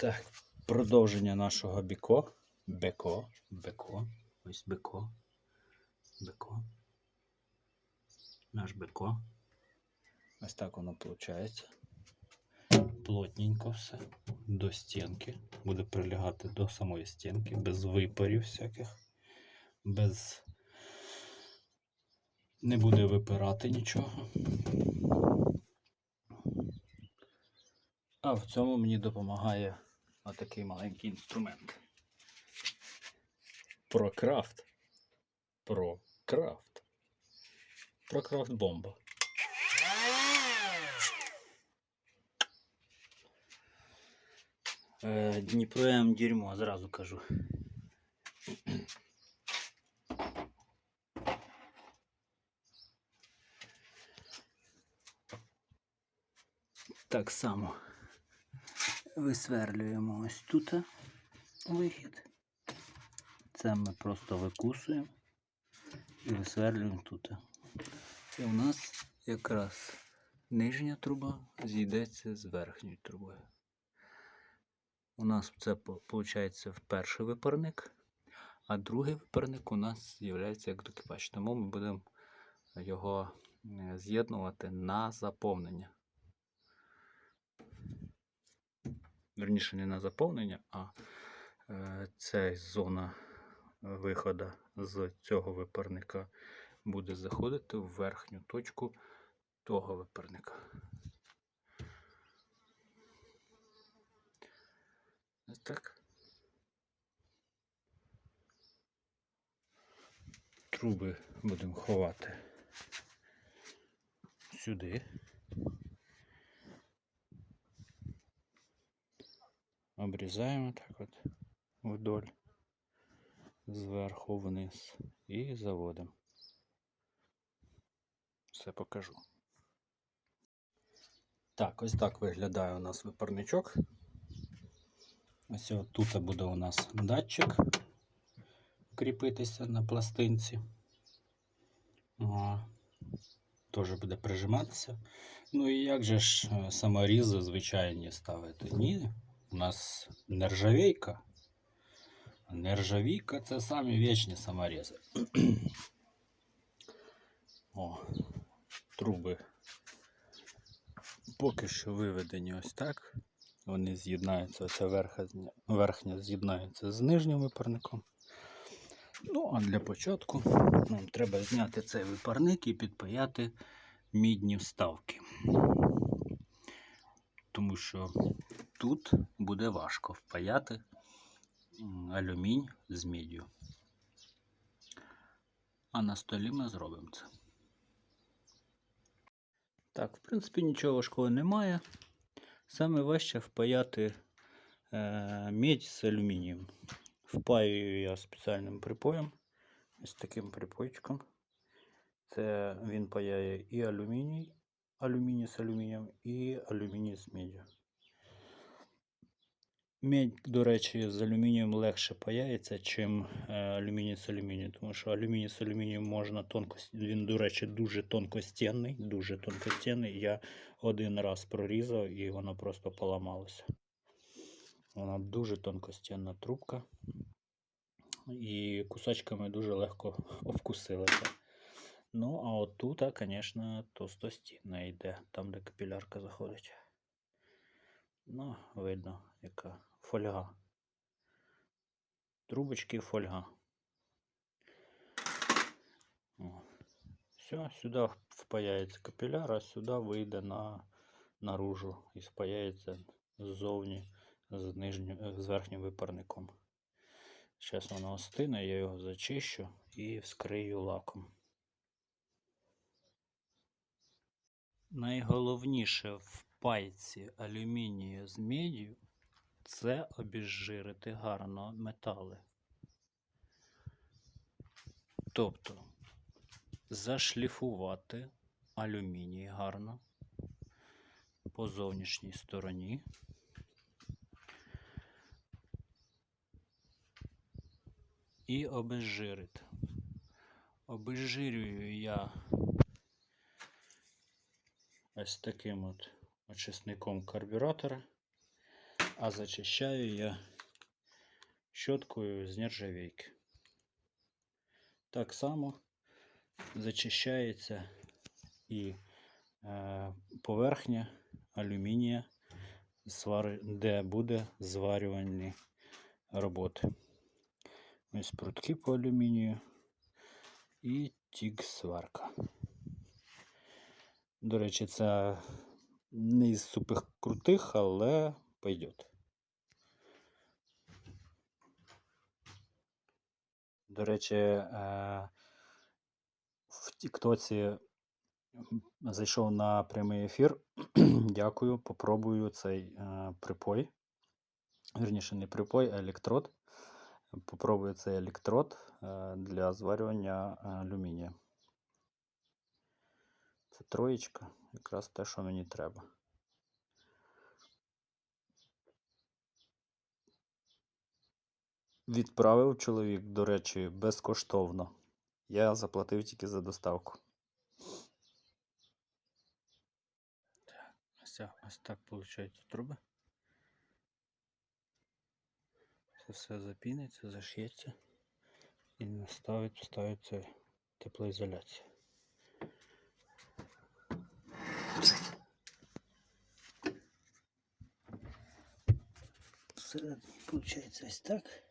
Так, продовження нашого біко. Беко. Беко. Ось беко. Беко. Наш беко. Ось так воно виходить. Плотненько все. До стінки. Буде прилягати до самої стінки, без випарів всяких. Без. Не буде випирати нічого. А в цьому мені допомагає отакий маленький інструмент. Прокрафт. Прокрафт. Прокрафт бомба. Е, Дніпро М дерьмо, зразу кажу. Так само висверлюємо ось тут вихід. Це ми просто викусуємо і висверлюємо тут. І у нас якраз нижня труба зійдеться з верхньою трубою. У нас це виходить перший випарник, а другий випарник у нас з'являється як докипач. Тому ми будемо його е, з'єднувати на заповнення. Верніше не на заповнення, а е, ця зона виходу з цього випарника буде заходити в верхню точку того випарника. Ось так. Труби будемо ховати сюди. Обрізаємо так от вдоль, зверху вниз і заводимо. Все покажу. Так, ось так виглядає у нас випарничок. Ось тут буде у нас датчик кріпитися на пластинці. Теж буде прижиматися. Ну і як же ж саморізи звичайні ставити? Ні, у нас нержавійка. Нержавійка це самі вічні саморізи. О, труби поки що виведені ось так. Вони з'єднаються, оця верха, верхня з'єднається з нижнім випарником. Ну, а для початку нам треба зняти цей випарник і підпаяти мідні вставки. Тому що тут буде важко впаяти алюмінь з міддю. А на столі ми зробимо це. Так, в принципі, нічого важкого немає. Саме важче впаяти е, медь з алюмінієм. Впаюю я спеціальним припоєм. Ось таким припойчиком. Це він паяє і алюміній, алюміній з алюмінієм, і алюміній з меддю. Медь, до речі, з алюмінієм легше паяється, чим е, алюміній з алюмінієм, тому що алюміній з алюмінієм можна тонко, він, до речі, дуже тонкостінний, дуже тонкостінний. Я один раз прорізав і воно просто поламалося. Вона дуже тонкостінна трубка. І кусачками дуже легко обкусилася. Ну, а от тут, звісно, товстостінна йде, там, де капілярка заходить. Ну, видно, яка фольга. Трубочки фольга. О. Все, сюди впаяється капіляр, а сюди вийде на наружу і спаяється ззовні з, нижню, з верхнім випарником. Зараз воно остине, я його зачищу і вскрию лаком. Найголовніше в пайці алюмінію з медію це обезжирити гарно метали. Тобто зашліфувати алюміній гарно по зовнішній стороні. І обезжирити. Обезжирюю я ось таким от очисником карбюратора. А зачищаю я щоткою з нержавійки. Так само зачищається і е, поверхня алюмінія, де буде зварювальні роботи. Ось прутки по алюмінію і тік сварка. До речі, це не із супер крутих, але пойдет. До речі, е, в Тіктоці зайшов на прямий ефір. Дякую, попробую цей е, припой. Вірніше, не припой, а електрод. Попробую цей електрод е, для зварювання алюмінія. Це троєчка, якраз те, що мені треба. Відправив чоловік, до речі, безкоштовно. Я заплатив тільки за доставку. Ось, ось так виходить труби. Це все запіниться, заш'ється і наставить, ставиться теплоізоляція. Всередині виходить ось так.